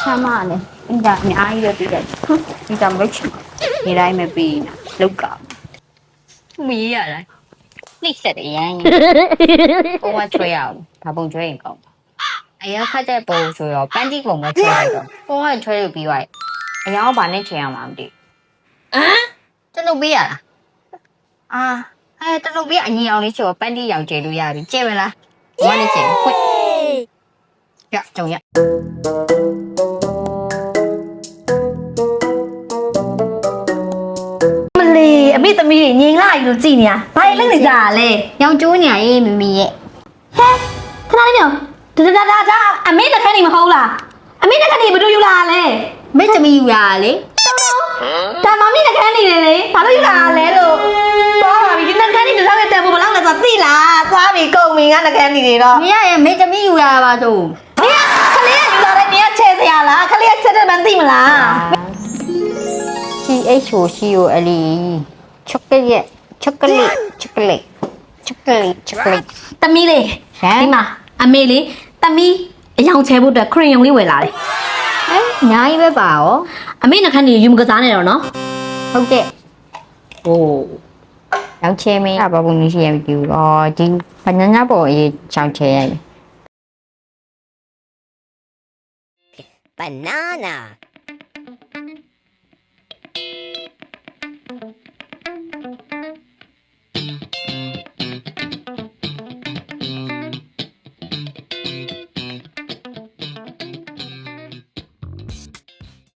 ချမ်းမလည်းအင်တာအများကြီးပဲပြီးတယ်ဒီတောင်မလုပ်ချင်ဘူးဒီတိုင်းပဲပြီးနေတာလောက်ကမရရလားနှိမ့်ဆက်တယ်ရမ်းရင်ပုံမချွေရအောင်ဒါပုံချွေရင်ကောင်းအရာခတ်တဲ့ပုံဆိုရောပန်းတိပုံမချွေရတော့ပုံကချွေလို့ပြီးသွားတယ်အရာကဘာနဲ့ချင်ရမှာမသိဟမ်တလုပ်ပေးရလားအာအဲတလုပ်ပေးအညီအောင်လေးချောပန်းတိရောင်ကျဲလို့ရပြီကျဲမလားဘာနဲ့ကျဲခွတ် ရကြုံရမလီအမေသမီးတွေငင်လာယူလို့ကြည်နေရဘာလဲလုပ်နေကြတာလဲရောင်ကျိုးညာရေးမမီရဲ့ဟဲခဏလေးမြောင်ဒါဒါဒါဒါအမေလက်ခန်းနေမဟုတ်လားအမေလက်ခန်းနေဘယ်လိုယူလာလဲမင်းသမီးယူရတာလေဒါမမီလက်ခန်းနေလေလေဘာလို့ယူလာလဲလို့သွားပါပြီဒီလက်ခန်းနေတော့ရဲ့တန်ဖို့ဘယ်လောက်လဲဆိုသိလားသွားပြီကုန်ပြီငါလက်ခန်းနေတွေတော့မင်းရရဲ့မင်းသမီးယူရတာပါဆို မင်းကလေးကယူလာတယ်မင်းကချဲစရာလားကလေးက ချဲတယ်မှသိမလား CHO COL chocolate chocolate chocolate chocolate chocolate သမီးလေးဟမ် ဒီမှာအမေလေးသမီးအယောင်ချဲဖို့အတွက်ခရင်ယုံလေးဝယ်လာတယ်ဟဲ့အများကြီးပဲပါရောအမေလက်ခန်းနေယူမကစားနဲ့တော့နော်ဟုတ်တဲ့ဟိုရောင်ချဲမင်းအဘဘုံကြီးရှိရပြီဒီအော်ဒီဘနာနာပေါ်ရေးချောင်းချဲရပြီ banana